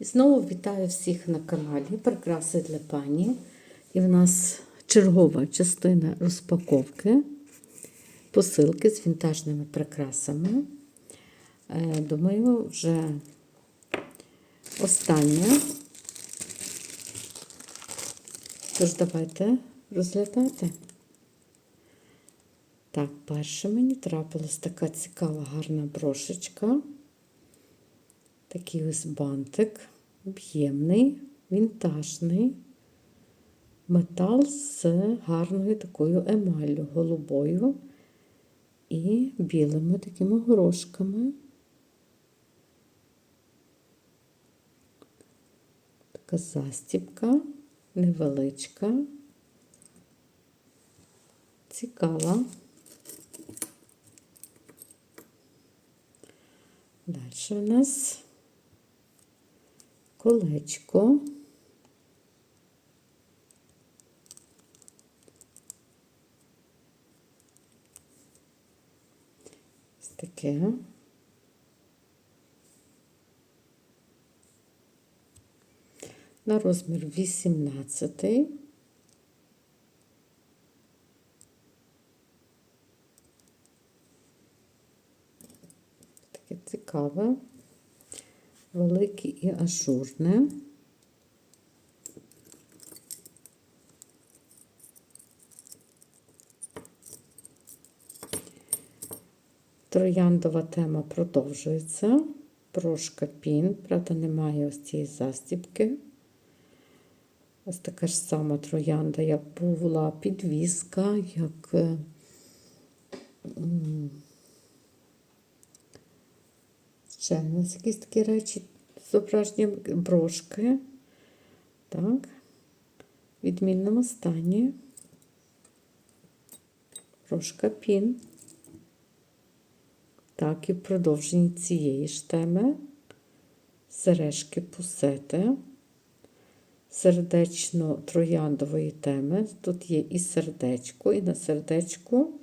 І знову вітаю всіх на каналі Прикраси для пані. І в нас чергова частина розпаковки посилки з вінтажними прикрасами. Е, Думаю, вже остання. Тож давайте розглядати. Так, перше мені трапилась така цікава гарна брошечка. Такий ось бантик, об'ємний, вінтажний, метал з гарною такою емаллю голубою і білими такими горошками. Така застібка, невеличка, цікава. Далі у нас колечко. Ось таке. На розмір 18. Таке цікаве, велике і ажурне. Трояндова тема продовжується. Прошка пін, правда, немає ось цієї застібки. Ось така ж сама троянда, як була підвіска, як ще в нас якісь такі речі, зображені брошки. Так, в відмінному стані. Брошка пін. Так, і в продовженні цієї ж теми сережки пусети, сердечно-трояндової теми. Тут є і сердечко, і на сердечку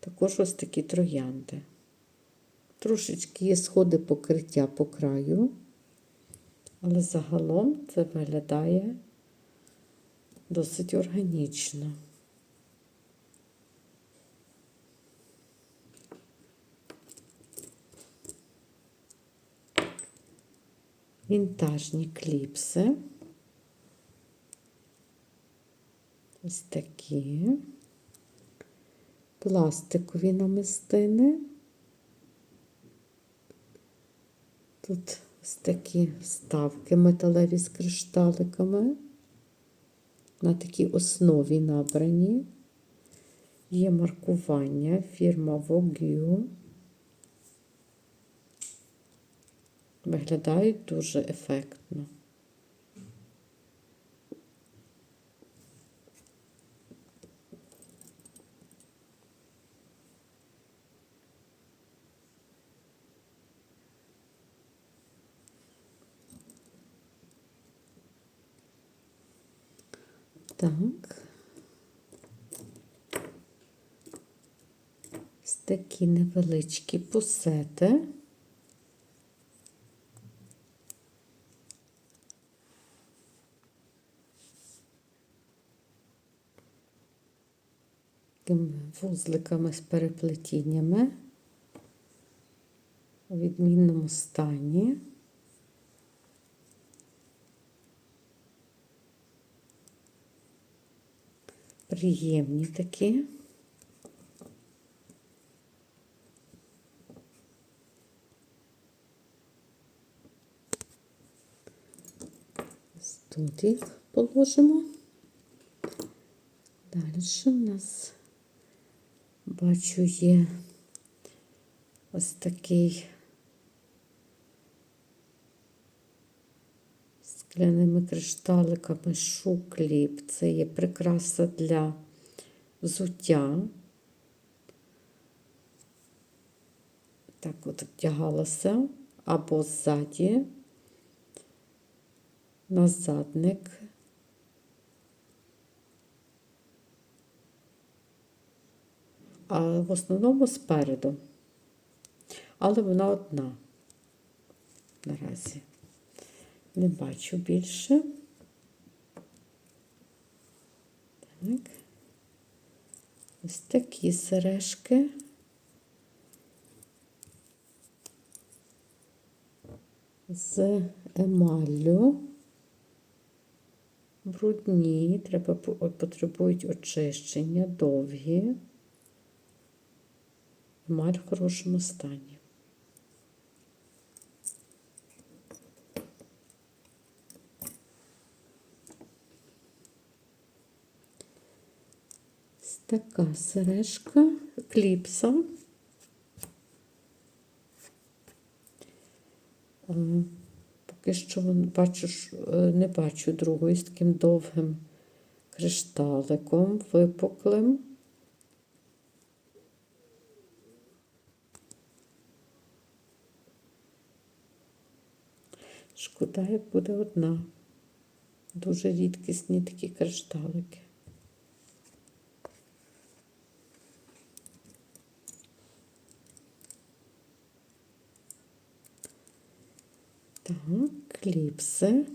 також ось такі троянди. Трошечки є сходи покриття по краю, але загалом це виглядає досить органічно. Вінтажні кліпси. Ось такі. Пластикові намистини. Тут ось такі вставки металеві з кришталиками. На такій основі набрані. Є маркування фірма Вогю. Виглядають дуже ефектно. Так. Ось такі невеличкі пусети. Вузликами з переплетіннями у відмінному стані. Приємні такі. Тут їх положимо. Далі у нас, бачу, є ось такий скляними кришталиками шукліп. Це є прикраса для взуття. Так от вдягалася або ззаді, на задник. А в основному спереду. Але вона одна наразі. Не бачу більше. Так. Ось такі сережки. З емаллю. Брудні, треба, потребують очищення, довгі. Емаль в хорошому стані. Ось така сережка, кліпса. Поки що бачу, е, не бачу другої з таким довгим кришталиком випуклим. Шкода, як буде одна. Дуже рідкісні такі кришталики. Так, кліпси.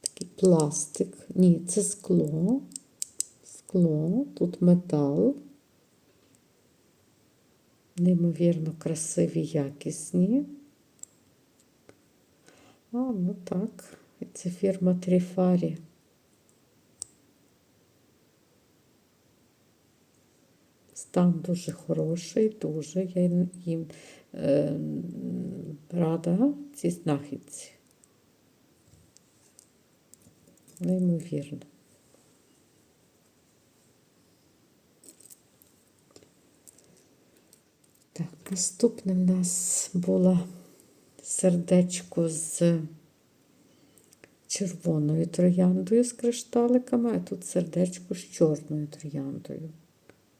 Такий пластик. Ні, це скло. Скло, тут метал. Неймовірно красиві, якісні. А, ну так. Це фірма Тріфарі. Стан дуже хороший, дуже. Я їм- рада цій знахідці. Неймовірно. Так, наступне в нас було сердечко з червоною трояндою з кришталиками, а тут сердечко з чорною трояндою.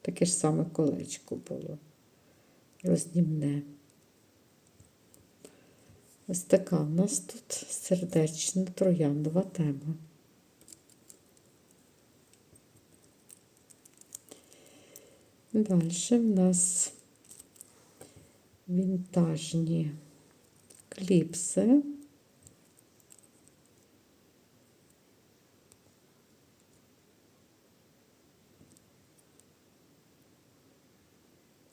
Таке ж саме колечко було. Рознімне. Ось така у нас тут сердечна трояндова тема. Далі в нас вінтажні кліпси.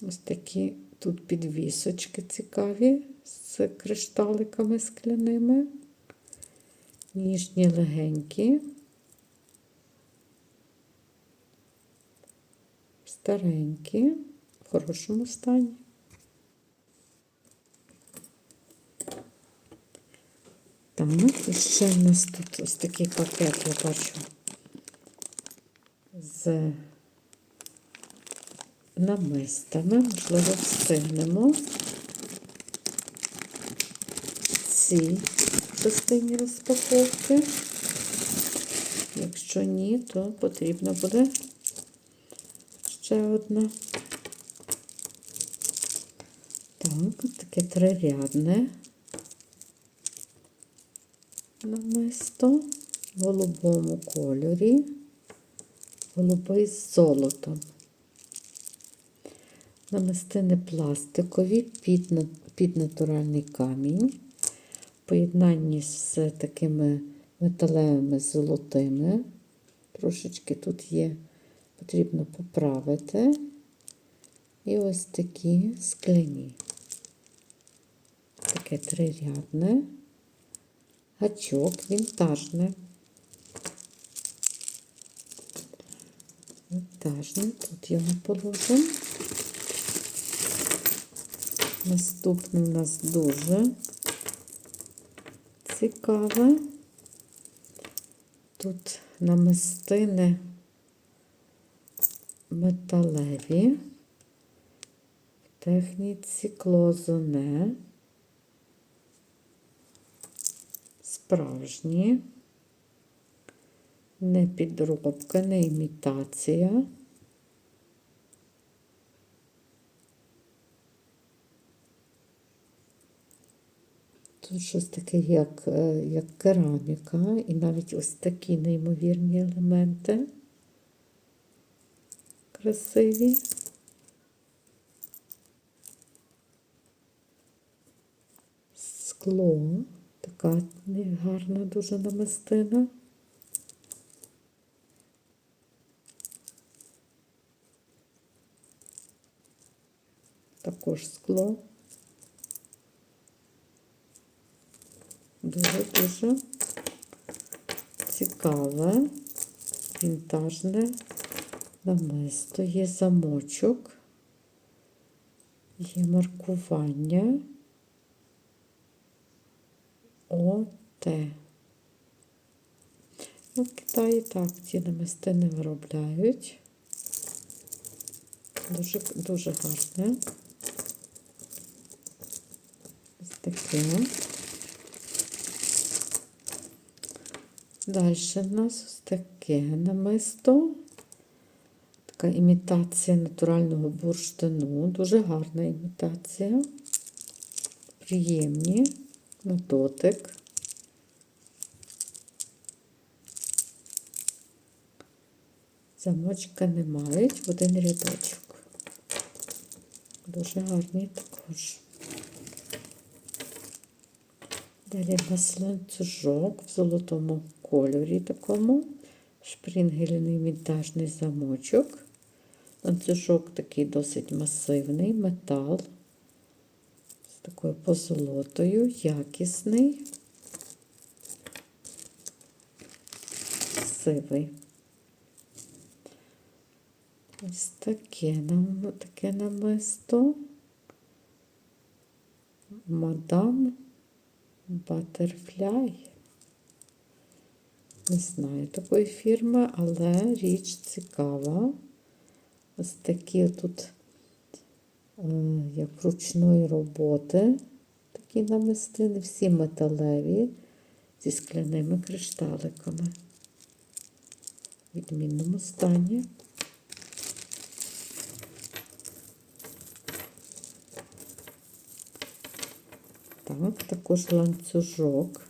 Ось такі тут підвісочки цікаві з кришталиками скляними. Ніжні легенькі. Старенькі, в хорошому стані. Так, і ще в нас тут ось такий пакет, я бачу, з намистами, можливо, встигнемо ці частині розпаковки. Якщо ні, то потрібна буде ще одна. Так, таке трирядне намисто в голубому кольорі, голубий з золотом. Намистини пластикові під, під натуральний камінь, поєднанні з такими металевими золотими. Трошечки тут є, потрібно поправити. І ось такі скляні. Таке трирядне, гачок вінтажне. Вінтажне, тут його положимо. Наступне у нас дуже цікаве. Тут намистини металеві, в техніці клозоне, справжні, не підробка, не імітація. Щось таке, як, е, як кераміка, і навіть ось такі неймовірні елементи. Красиві. скло. Така гарна дуже намистина. Також скло. Дуже-дуже цікаве, вінтажне намисто. Є замочок, є маркування. ОТ. Ну, в Китаї так ці намистини виробляють. Дуже, дуже гарне. Ось таке. Далі в нас ось таке намисто. Така імітація натурального бурштину. Дуже гарна імітація. Приємні на дотик. Замочка не мають один рядочок. Дуже гарні також. Далі в нас ланцюжок в золотому кольорі такому. Шпрінгельний вінтажний замочок. Ланцюжок такий досить масивний, метал. З такою позолотою, якісний, сивий. Ось таке нам таке намисто. Мадам Батерфляй. Не знаю такої фірми, але річ цікава. Ось такі тут, е, як ручної роботи, такі намистини, всі металеві зі скляними кришталиками. В відмінному стані. Так, також ланцюжок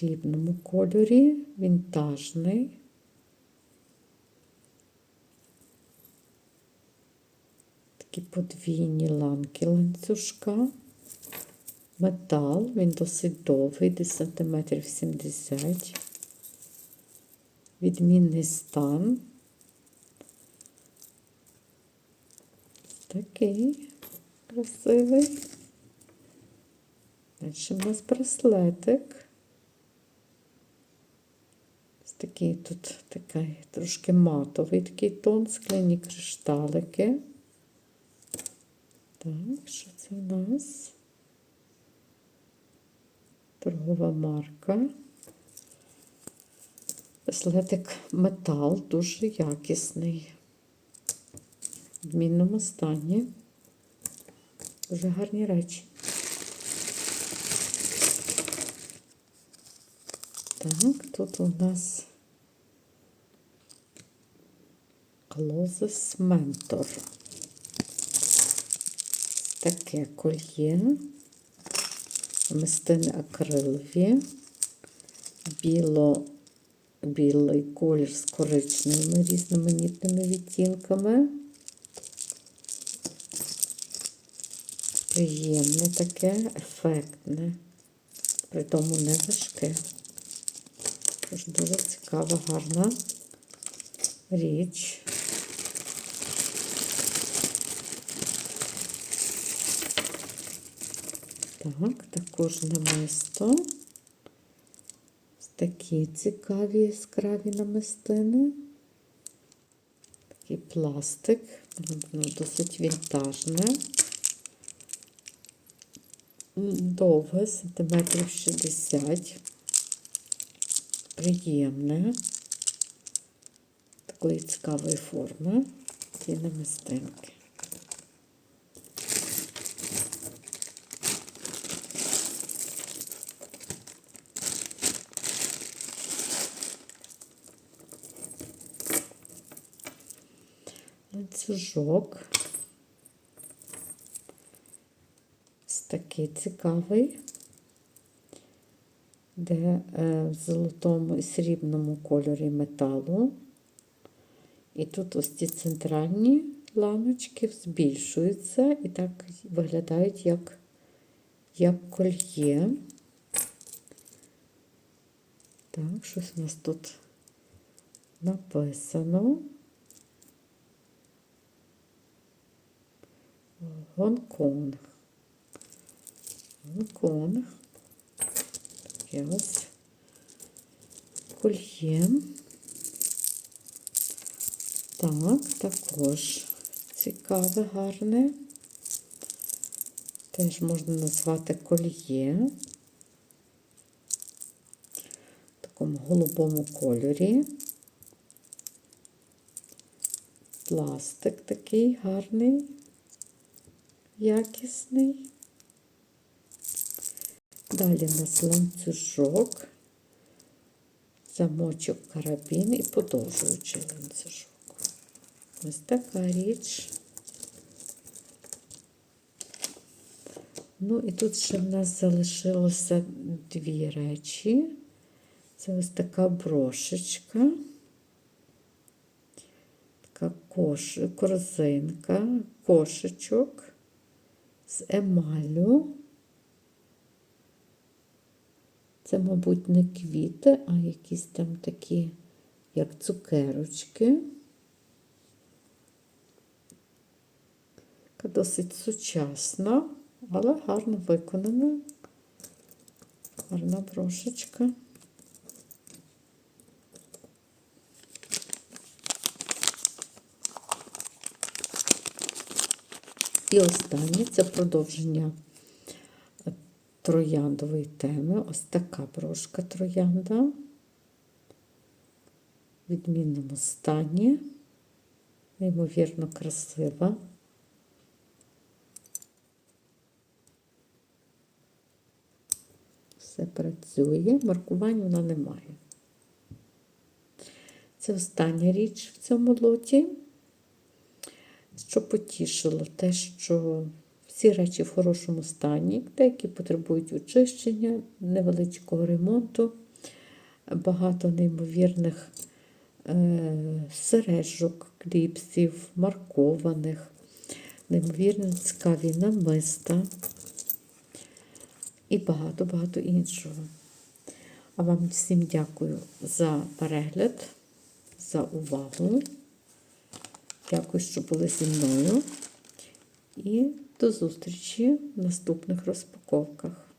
срібному кольорі, вінтажний. Такі подвійні ланки ланцюжка. Метал, він досить довгий, десь сантиметрів 70. Відмінний стан. Такий красивий. Далі в нас браслетик. Такий тут такий трошки матовий такий тон, скляні кришталики. Так, що це у нас? Торгова марка. Браслетик метал, дуже якісний. В відмінному стані. Дуже гарні речі. Так, тут у нас Closes Mentor. Таке кольє, мистини акрилові, біло, білий колір з коричневими різноманітними відтінками. Приємне таке, ефектне, при тому не важке. Тож дуже цікава, гарна річ. Так, також намисто. Такі цікаві яскраві намистини. Такий пластик, воно досить вінтажне. Довге, сантиметрів 60 приємне, такої цікавої форми ці намистинки. Ланцюжок. Ось такий цікавий де е, в золотому і срібному кольорі металу. І тут ось ці центральні ланочки збільшуються і так виглядають як як кольє. Так, щось у нас тут написано. Гонконг. Гонконг. Таке ось кольє. Так, також цікаве, гарне. Теж можна назвати кольє. В такому голубому кольорі. Пластик такий гарний, якісний. Далі у нас ланцюжок, замочок карабін і подовжуючий ланцюжок. Ось така річ. Ну і тут ще в нас залишилося дві речі. Це ось така брошечка, така кош, корзинка, кошечок З емалю. Це, мабуть, не квіти, а якісь там такі, як цукерочки. Така досить сучасна, але гарно виконана. Гарна брошечка. І останнє це продовження трояндової теми. Ось така брошка троянда. В відмінному стані. Неймовірно красива. Все працює, маркувань вона не має. Це остання річ в цьому лоті. Що потішило, те, що всі речі в хорошому стані, деякі потребують очищення, невеличкого ремонту, багато неймовірних е, сережок, кліпсів, маркованих, неймовірно цікаві намиста і багато-багато іншого. А вам всім дякую за перегляд, за увагу. Дякую, що були зі мною. І до зустрічі в наступних розпаковках.